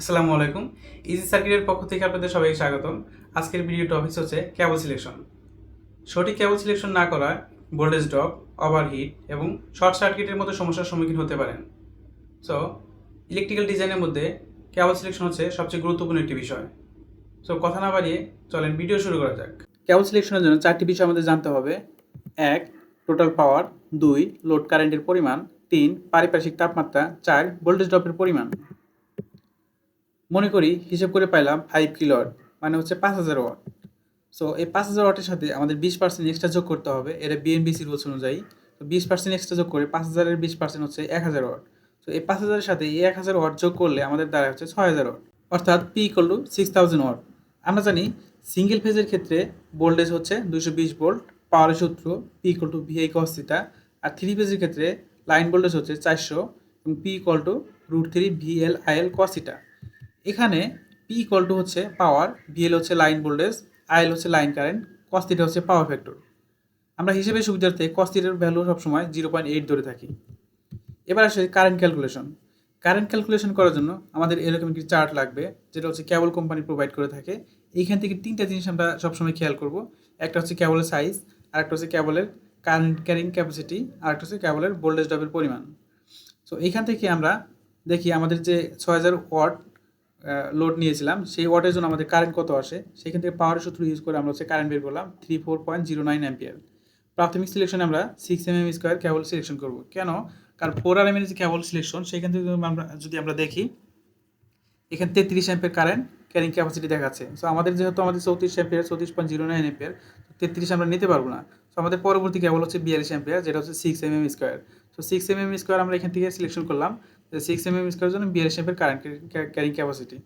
আসসালামু আলাইকুম। ইজি সার্কিটের পক্ষ থেকে আপনাদের সবাইকে স্বাগতম। আজকের ভিডিও টপিক হচ্ছে ক্যাবল সিলেকশন সঠিক ক্যাবল সিলেকশন না করা ভোল্টেজ ড্রপ ওভারহিট এবং শর্ট সার্কিটের মতো সমস্যার সম্মুখীন হতে পারেন। সো ইলেকট্রিক্যাল ডিজাইনের মধ্যে ক্যাবল সিলেকশন হচ্ছে সবচেয়ে গুরুত্বপূর্ণ একটি বিষয়। সো কথা না বাড়িয়ে চলেন ভিডিও শুরু করা যাক। ক্যাবল সিলেকশনের জন্য চারটি বিষয় আমাদের জানতে হবে। এক টোটাল পাওয়ার দুই লোড কারেন্টের পরিমাণ। তিন, পারিপার্শ্বিক তাপমাত্রা। চার ভোল্টেজ ড্রপের পরিমাণ। মনে করি হিসেব করে পাইলাম ফাইভ কিলোয়াট মানে হচ্ছে পাঁচ হাজার ওয়াট সো এই পাঁচ হাজার ওয়াটের সাথে আমাদের বিশ পার্সেন্ট এক্সট্রা যোগ করতে হবে, এটা বিএনবিসি রুলস অনুযায়ী। তো বিশ পার্সেন্ট এক্সট্রা যোগ করে পাঁচ হাজারের বিশ পার্সেন্ট হচ্ছে এক হাজার ওয়াট তো এই পাঁচ হাজারের সাথে এই এক হাজার ওয়াট যোগ করলে আমাদের দ্বারা হচ্ছে ছয় হাজার ওয়াট অর্থাৎ P equal to six thousand watt আমরা জানি সিঙ্গেল ফেজের ক্ষেত্রে ভোল্টেজ হচ্ছে দুশো বিশ ভোল্ট পাওয়ারের সূত্র P equal to VI cos theta R three ফেজের ক্ষেত্রে লাইন ভোল্টেজ হচ্ছে চারশো এবং P equal to root three VL IL cos theta এখানে পি ইকুয়াল টু হচ্ছে পাওয়ার ভিএল হচ্ছে লাইন ভোল্টেজ আইএল হচ্ছে লাইন কারেন্ট কস্তিটা হচ্ছে পাওয়ার ফ্যাক্টর আমরা হিসেবে সুবিধার্থে কস্তিটার ভ্যালু সবসময় জিরো পয়েন্ট এইট ধরে থাকি। এবার আসে কারেন্ট ক্যালকুলেশন কারেন্ট ক্যালকুলেশন করার জন্য আমাদের এরকম একটি চার্ট লাগবে, যেটা হচ্ছে ক্যাবল কোম্পানি প্রোভাইড করে থাকে। এইখান থেকে তিনটা জিনিস আমরা সবসময় খেয়াল করব। একটা হচ্ছে ক্যাবলের সাইজ আর একটা হচ্ছে ক্যাবলের কারেন্ট ক্যারিং ক্যাপাসিটি আর একটা হচ্ছে ক্যাবলের ভোল্টেজ ড্রপের পরিমাণ। সো এইখান থেকে আমরা দেখি আমাদের যে ছয় হাজার ওয়াট লোড নিয়েছিলাম। সেই ওয়াটের জন্য আমাদের কারেন্ট কত আসে? সেখান থেকে পাওয়ার সূত্র ইউজ করে আমরা হচ্ছে কারেন্ট বের করলাম three four point zero nine ampere প্রাথমিক সিলেকশনে আমরা six M M square cable selection করব। কেন? কারণ ফোর আর এম এর যে ক্যাবল সিলেকশন সেখান থেকে আমরা যদি আমরা দেখি, এখানে তেত্রিশ অ্যাম্পিয়ার কারেন্ট ক্যারিং ক্যাপাসিটি দেখাচ্ছে। সো আমাদের যেহেতু আমাদের চৌত্রিশ অ্যাম্পিয়ার চৌত্রিশ পয়েন্ট জিরো নাইন অ্যাম্পিয়ার তেত্রিশ আমরা নিতে পারব না। সো আমাদের পরবর্তী ক্যাবল হচ্ছে বিয়াল্লিশ অ্যাম্পিয়ার যেটা হচ্ছে six M M square so six M M square আমরা এখান থেকে সিলেকশন করলাম। সিক্স এম এম স্কোয়ার জন্য বিয়াল্লিশ ampere current carrying capacity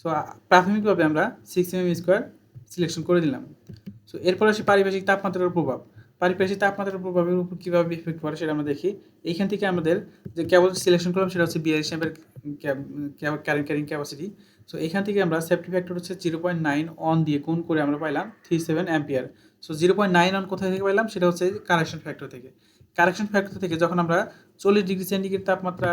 so প্রাথমিকভাবে আমরা six M M square selection করে দিলাম সো এরপর আসি পারিপার্শ্বিক তাপমাত্রার প্রভাব পারিপার্শ্বিক তাপমাত্রার প্রভাবের উপর কীভাবে ইফেক্ট পড়ে সেটা আমরা দেখি। এইখান থেকে আমাদের যে কেবল সিলেকশন করলাম সেটা হচ্ছে বিয়াল্লিশ অ্যাম্পের ক্যারিং ক্যারিং ক্যাপাসিটি সো এখান থেকে আমরা সেফটি ফ্যাক্টর হচ্ছে জিরো পয়েন্ট নাইন অন দিয়ে গুণ করে আমরা পাইলাম three seven ampere so zero point nine one কোথায় থেকে পাইলাম? সেটা হচ্ছে কারেকশন ফ্যাক্টর থেকে। কারেকশন ফ্যাক্টর থেকে যখন আমরা চল্লিশ ডিগ্রি সেন্টিগ্রেড তাপমাত্রা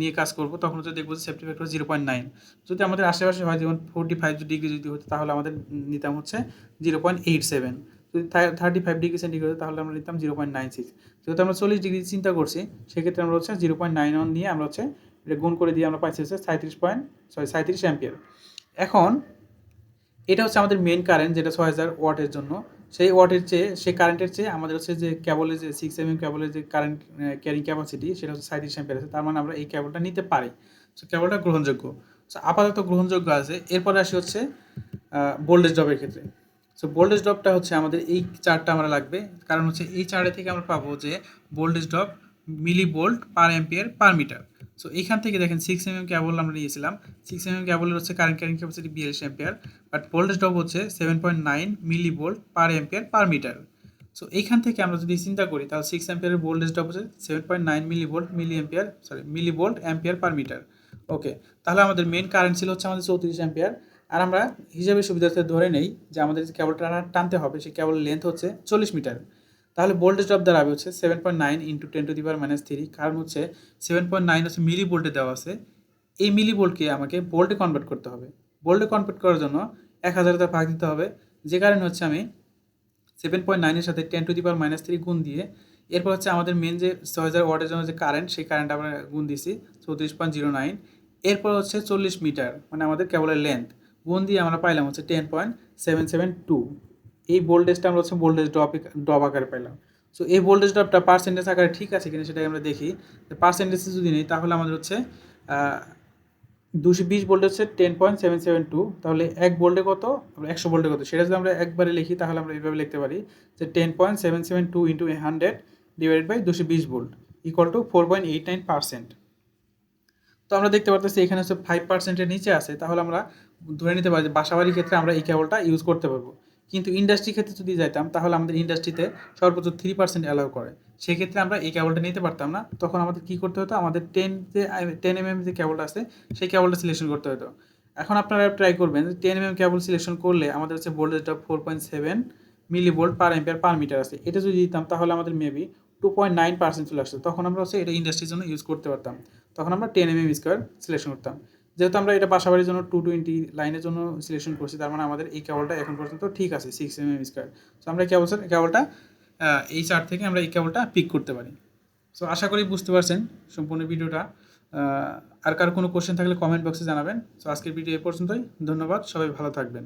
নিয়ে কাজ করব, তখন হচ্ছে দেখব যে safety factor zero point nine. যদি আমাদের আশেপাশে হয়, যেমন ফোর্টি ফাইভ ডিগ্রি যদি হতো, তাহলে আমাদের নিতাম হচ্ছে জিরো পয়েন্ট এইট সেভেন। যদি থার্টি ফাইভ ডিগ্রি সেন্টিগ্রেড তাহলে আমরা নিতাম জিরো পয়েন্ট নাইন সিক্স যেহেতু আমরা চল্লিশ ডিগ্রি চিন্তা করছি, সেক্ষেত্রে আমরা হচ্ছে জিরো পয়েন্ট নাইন ওয়ান নিয়ে আমরা হচ্ছে এটা গুণ করে দিয়ে আমরা পাইছি হচ্ছে সাঁত্রিশ পয়েন্ট সরি সাঁত্রিশ অ্যাম্পিয়ার। এখন, এটা হচ্ছে আমাদের মেন কারেন্ট যেটা ছয় হাজার ওয়াটের জন্য। সেই ওয়াটের চেয়ে, সেই কারেন্টের চেয়ে আমাদের হচ্ছে যে কেবলের যে সিক্স এম এম কেবলের যে কারেন্ট ক্যারিং ক্যাপাসিটি সেটা হচ্ছে সাঁত্রিশ অ্যাম্পিয়ার আছে। তার মানে আমরা এই কেবলটা নিতে পারি। সো কেবলটা গ্রহণযোগ্য। সো আপাতত গ্রহণযোগ্য আছে। এরপরে আসি হচ্ছে বোল্ডেজ ড্রপের ক্ষেত্রে। সো ভোল্টেজ ড্রপটা হচ্ছে আমাদের এই চার্টটা আমরা লাগবে। কারণ হচ্ছে এই চার্টে থেকে আমরা পাবো যে voltage drop millivolt per ampere per metre so এইখান থেকে দেখেন সিক্স এম এম ক্যাবল আমরা নিয়েছিলাম। সিক্স এম এম ক্যাবলের হচ্ছে কারেন্ট ক্যারিং ক্যাপাসিটি বিয়াল্লিশ অ্যাম্পিয়ার বাট ভোল্টেজ ড্রপ হচ্ছে seven point nine millivolt per ampere per metre so এইখান থেকে আমরা যদি চিন্তা করি, তাহলে সিক্স অ্যাম্পিয়ারের ভোল্টেজ ড্রপ হচ্ছে seven point nine millivolt milliampere sorry millivolt ampere per metre okay তাহলে আমাদের মেন কারেন্ট ছিল হচ্ছে আমাদের চৌত্রিশ অ্যাম্পিয়ার আর আমরা হিসাবে সুবিধার্থে ধরে নেই যে আমাদের যে কেবলটা টানতে হবে, সেই কেবলের লেন্থ হচ্ছে চল্লিশ মিটার তাহলে ভোল্টেজ ড্রপ দাঁড়াবে হচ্ছে seven point nine into ten to the power minus three কারণ হচ্ছে সেভেন পয়েন্ট নাইন হচ্ছে মিলি ভোল্টে দেওয়া আছে। এই মিলি ভোল্টকে আমাকে ভোল্টে কনভার্ট করতে হবে। ভোল্টে কনভার্ট করার জন্য এক হাজার তার ভাগ দিতে হবে। যে কারণে হচ্ছে আমি সেভেন পয়েন্ট নাইনের সাথে ten to the power minus three গুণ দিয়ে, এরপর হচ্ছে আমাদের মেন যে ছয় হাজার ওয়াটের জন্য যে কারেন্ট সেই কারেন্ট আমরা গুণ দিছি চৌত্রিশ পয়েন্ট জিরো নাইন এরপর হচ্ছে চল্লিশ মিটার মানে আমাদের কেবলের লেন্থ গুণ দিয়ে আমরা পাইলাম হচ্ছে ten point seven seven two এই ভোল্টেজটা আমরা হচ্ছে ভোল্টেজ ড্রপ ড্রপ আকারে পাইলাম। সো এই ভোল্টেজ ড্রপটা পার্সেন্টেজ আকারে ঠিক আছে কিনা সেটাই আমরা দেখি। পার্সেন্টেজ যদি নেই, তাহলে আমাদের হচ্ছে দুশো বিশ ভোল্ট হচ্ছে ten point seven seven two তাহলে এক ভোল্টে কত? একশো ভোল্টে কত? সেটা যদি আমরা একবারে লিখি, তাহলে আমরা এইভাবে লিখতে পারি যে ten point seven seven two into hundred divided by দুশো বিশ volt equal to four point eight nine percent তো আমরা দেখতে পারতেছি এখানে হচ্ছে ফাইভ পার্সেন্টের নিচে আছে। তাহলে আমরা ধরে নিতে পারি যে বাসাবাড়ির ক্ষেত্রে আমরা এই কেবলটা ইউজ করতে পারব। কিন্তু ইন্ডাস্ট্রি ক্ষেত্রে যদি যাইতাম, তাহলে আমাদের ইন্ডাস্ট্রিতে সর্বোচ্চ থ্রি পার্সেন্ট অ্যালাউ করে। সেক্ষেত্রে আমরা এই কেবলটা নিতে পারতাম না। তখন আমাদের কী করতে হতো? আমাদের টেন যে টেন এম এম যে কেবলটা আছে, সেই কেবলটা সিলেকশন করতে হতো। এখন আপনারা ট্রাই করবেন ten M M cable selection করলে আমাদের হচ্ছে ভোল্টেজটা four point seven millivolt per ampere per metre আছে। এটা যদি দিতাম, তাহলে আমাদের maybe two point nine percent চলে আসতো। তখন আমরা হচ্ছে এটা ইন্ডাস্ট্রির জন্য ইউজ করতে পারতাম। তখন আমরা ten M M square selection করতাম। যেহেতু আমরা এটা বাসাবাড়ির জন্য টু টোয়েন্টি লাইনের জন্য সিলেকশন করছি, তার মানে আমাদের এই কেবলটা এখন পর্যন্ত ঠিক আছে six M M square so আমরা কেবল কেবলটা এই চার থেকে আমরা এই কেবলটা পিক করতে পারি। সো আশা করি বুঝতে পারছেন সম্পূর্ণ ভিডিওটা। আর কার কোনো কোশ্চেন থাকলে কমেন্ট বক্সে জানাবেন। সো আজকের ভিডিও এ পর্যন্তই। ধন্যবাদ। সবাই ভালো থাকবেন।